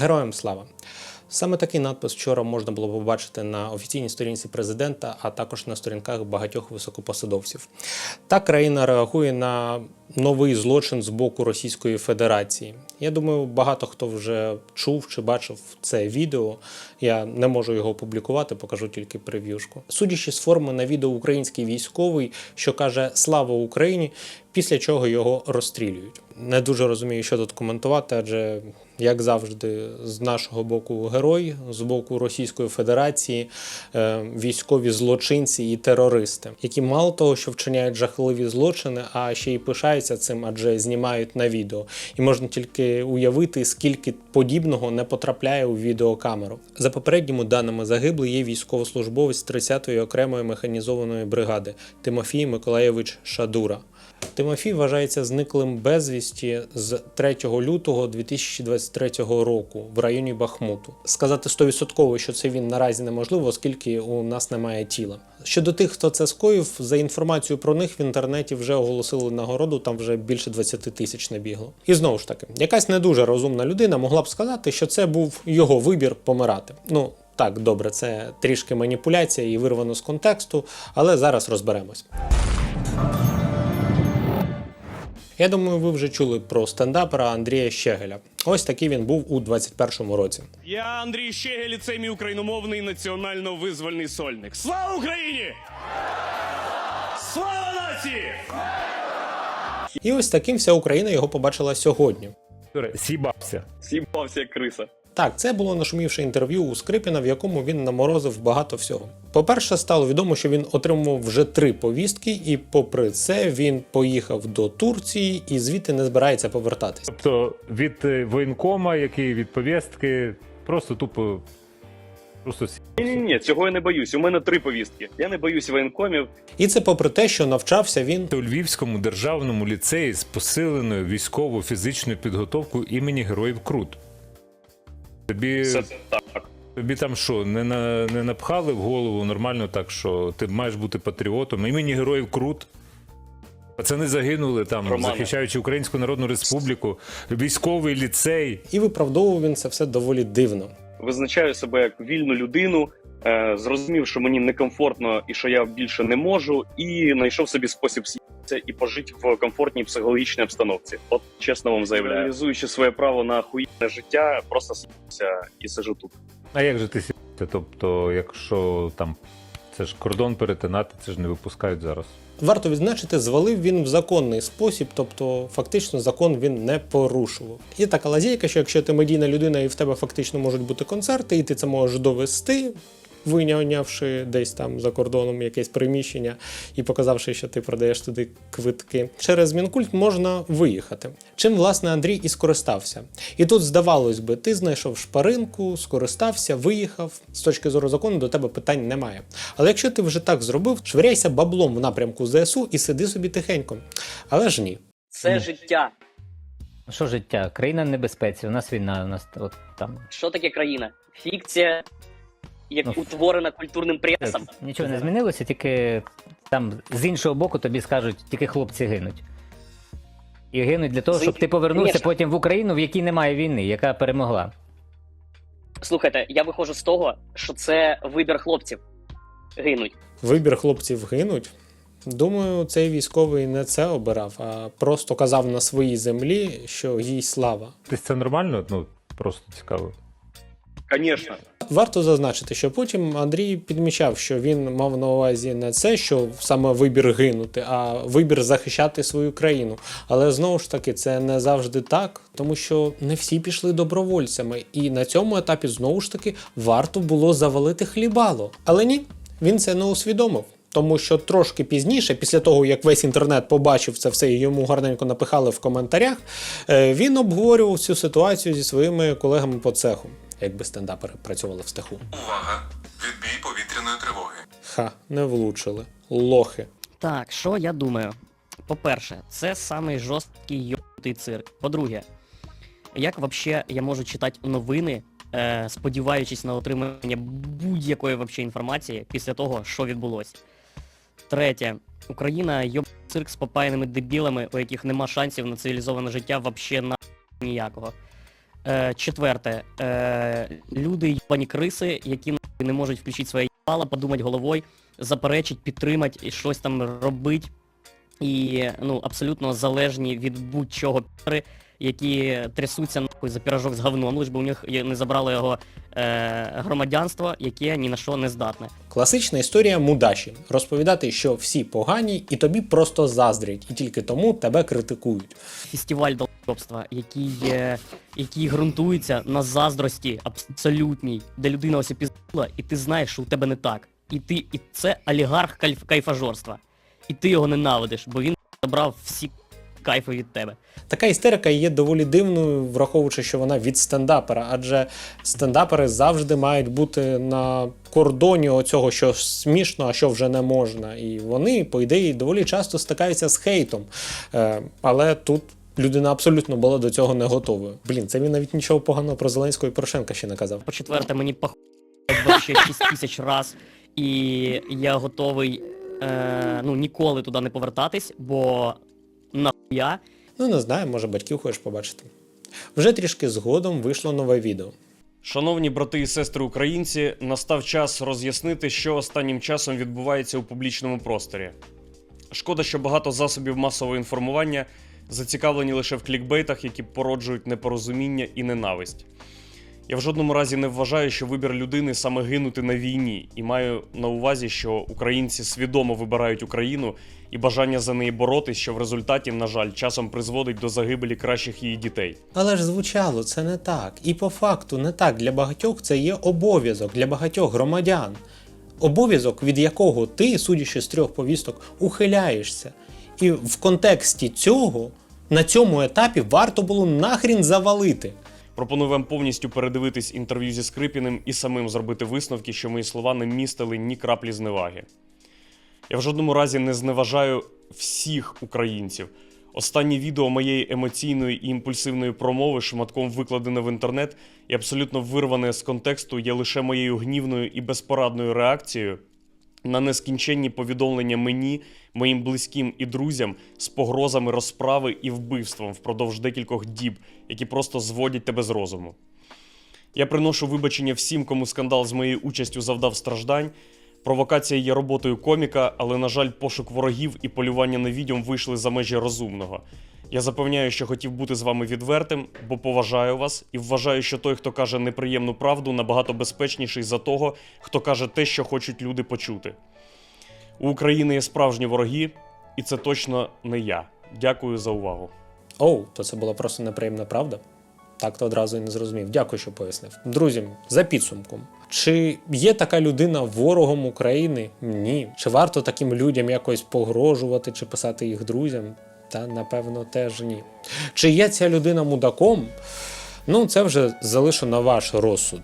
Героям слава! Саме такий надпис вчора можна було побачити на офіційній сторінці президента, а також на сторінках багатьох високопосадовців. Та країна реагує на новий злочин з боку Російської Федерації. Я думаю, багато хто вже чув чи бачив це відео. Я не можу його опублікувати, покажу тільки прев'юшку. Судячи з форми на відео український військовий, що каже Слава Україні, після чого його розстрілюють. Не дуже розумію, що тут коментувати, адже як завжди, з нашого боку герой, з боку Російської Федерації, е, військові злочинці і терористи, які мало того, що вчиняють жахливі злочини, а ще й пишаються цим, адже знімають на відео. І можна тільки уявити, скільки подібного не потрапляє у відеокамеру. За попередніми даними загиблий є військовослужбовець 30-ї окремої механізованої бригади Тимофій Миколаєвич Шадура. Тимофій вважається зниклим безвісті з 3 лютого 2023 року в районі Бахмуту. Сказати 100% що це він наразі неможливо, оскільки у нас немає тіла. Щодо тих, хто це скоїв, за інформацією про них в інтернеті вже оголосили нагороду, там вже більше 20 тисяч набігло. І знову ж таки, якась не дуже розумна людина могла б сказати, що це був його вибір помирати. Ну. Так, добре, це трішки маніпуляція і вирвано з контексту, але зараз розберемось. Я думаю, ви вже чули про стендапера Андрія Щегеля. Ось такий він був у 21-му році. Я Андрій Щегель, і це мій україномовний національно-визвольний сольник. Слава Україні! Слава нації! І ось таким вся Україна його побачила сьогодні. Сібався. Сібався як криса. Так, це було нашумівше інтерв'ю у Скрипіна, в якому він наморозив багато всього. По-перше, стало відомо, що він отримував вже три повістки, і попри це він поїхав до Турції і звідти не збирається повертатись. Тобто від е, воєнкома, який від повістки, просто тупо. Просто Ні, ні, ні, цього я не боюсь. У мене три повістки. Я не боюсь воєнкомів. І це попри те, що навчався він у Львівському державному ліцеї з посиленою військово-фізичною підготовкою імені Героїв Крут. Тобі, Все так. тобі там що, не, на, не напхали в голову нормально так, що ти маєш бути патріотом. Імені Героїв Крут. Пацани загинули там, Романе. захищаючи Українську Народну Республіку, військовий ліцей. і виправдовував він це все доволі дивно. Визначаю себе як вільну людину, е, зрозумів, що мені некомфортно і що я більше не можу, і знайшов собі спосіб сітися і пожити в комфортній психологічній обстановці. От чесно вам заявляю. Реалізуючи своє право на хуїне життя, просто сітися і сижу тут. А як же ти сі***? Тобто, якщо там це ж кордон перетинати, це ж не випускають зараз. Варто відзначити, звалив він в законний спосіб, тобто фактично закон він не порушував. Є така лазейка, що якщо ти медійна людина і в тебе фактично можуть бути концерти, і ти це можеш довести, винявши десь там за кордоном якесь приміщення і показавши, що ти продаєш туди квитки. Через Мінкульт можна виїхати. Чим власне Андрій і скористався. І тут, здавалось би, ти знайшов шпаринку, скористався, виїхав. З точки зору закону до тебе питань немає. Але якщо ти вже так зробив, швиряйся баблом в напрямку ЗСУ і сиди собі тихенько. Але ж ні. Це життя. Що життя? Країна в небезпеці, у нас війна, у нас от там Що таке країна? Фікція, як Ну, утворена культурним пресом. нічого не змінилося, тільки там з іншого боку тобі скажуть, тільки хлопці гинуть. І гинуть для того, З щоб ти повернувся Конечно. потім в Україну, в якій немає війни, яка перемогла. Слухайте, я виходжу з того, що це вибір хлопців гинуть. Вибір хлопців гинуть. Думаю, цей військовий не це обирав, а просто казав на своїй землі, що їй слава. Тобто це нормально? Ну, просто цікаво. Звісно, Варто зазначити, що потім Андрій підмічав, що він мав на увазі не це, що саме вибір гинути, а вибір захищати свою країну. Але знову ж таки, це не завжди так, тому що не всі пішли добровольцями, і на цьому етапі знову ж таки варто було завалити хлібало. Але ні, він це не усвідомив. Тому що трошки пізніше, після того як весь інтернет побачив це все і йому гарненько напихали в коментарях, е, він обговорював цю ситуацію зі своїми колегами по цеху, якби стендапери працювали в стеху. Увага! Відбій повітряної тривоги. Ха, не влучили. Лохи. Так, що я думаю? По-перше, це самий жорсткий йобнутий цирк. По-друге, як вообще я можу читати новини, е, сподіваючись на отримання будь-якої вообще інформації після того, що відбулося? Третє, Україна йоб цирк з попаяними дебілами, у яких нема шансів на цивілізоване життя вообще на ніякого. Е, четверте, е, люди йобані криси, які не можуть включити своє їбало, подумати головою, заперечить, підтримати і щось там робити. І ну, абсолютно залежні від будь-чого піри, які трясуться нахуй за пірожок з говном, лиш би у них не забрало його е, громадянство, яке ні на що не здатне. Класична історія мудаші розповідати, що всі погані і тобі просто заздрять, і тільки тому тебе критикують. фестиваль долбства, який, е, який ґрунтується на заздрості абсолютній, де людина ось піздила, і ти знаєш, що у тебе не так. І ти, і це олігарх кайф, кайфажорства. І ти його ненавидиш, бо він забрав всі кайфи від тебе. Така істерика є доволі дивною, враховуючи, що вона від стендапера, адже стендапери завжди мають бути на кордоні оцього, що смішно, а що вже не можна. І вони, по ідеї, доволі часто стикаються з хейтом. Е, але тут. Людина абсолютно була до цього не готова. Блін, це він навіть нічого поганого про Зеленського і Порошенка ще не казав. По четверте, мені похуй вообще 6 тисяч раз, і я готовий е, ну, ніколи туди не повертатись, бо нахуя Ну не знаю, може батьків хочеш побачити. Вже трішки згодом вийшло нове відео. Шановні брати і сестри українці, настав час роз'яснити, що останнім часом відбувається у публічному просторі. Шкода, що багато засобів масового інформування зацікавлені лише в клікбейтах, які породжують непорозуміння і ненависть. Я в жодному разі не вважаю, що вибір людини саме гинути на війні, і маю на увазі, що українці свідомо вибирають Україну і бажання за неї боротись, що в результаті, на жаль, часом призводить до загибелі кращих її дітей. Але ж звучало це не так. І по факту не так. Для багатьох це є обов'язок, для багатьох громадян. Обов'язок, від якого ти, судячи з трьох повісток, ухиляєшся. І в контексті цього на цьому етапі варто було нахрін завалити. Пропоную вам повністю передивитись інтерв'ю зі Скрипіним і самим зробити висновки, що мої слова не містили ні краплі зневаги. Я в жодному разі не зневажаю всіх українців. Останнє відео моєї емоційної і імпульсивної промови, шматком викладене в інтернет і абсолютно вирване з контексту, є лише моєю гнівною і безпорадною реакцією на нескінченні повідомлення мені, моїм близьким і друзям з погрозами розправи і вбивством впродовж декількох діб, які просто зводять тебе з розуму. Я приношу вибачення всім, кому скандал з моєю участю завдав страждань. Провокація є роботою коміка, але, на жаль, пошук ворогів і полювання на відьом вийшли за межі розумного. Я запевняю, що хотів бути з вами відвертим, бо поважаю вас і вважаю, що той, хто каже неприємну правду, набагато безпечніший за того, хто каже те, що хочуть люди почути. У України є справжні вороги, і це точно не я. Дякую за увагу. Оу, то це була просто неприємна правда. Так то одразу і не зрозумів. Дякую, що пояснив. Друзі, за підсумком. Чи є така людина ворогом України? Ні. Чи варто таким людям якось погрожувати чи писати їх друзям? Та напевно теж ні. Чи є ця людина мудаком? Ну, це вже залишу на ваш розсуд.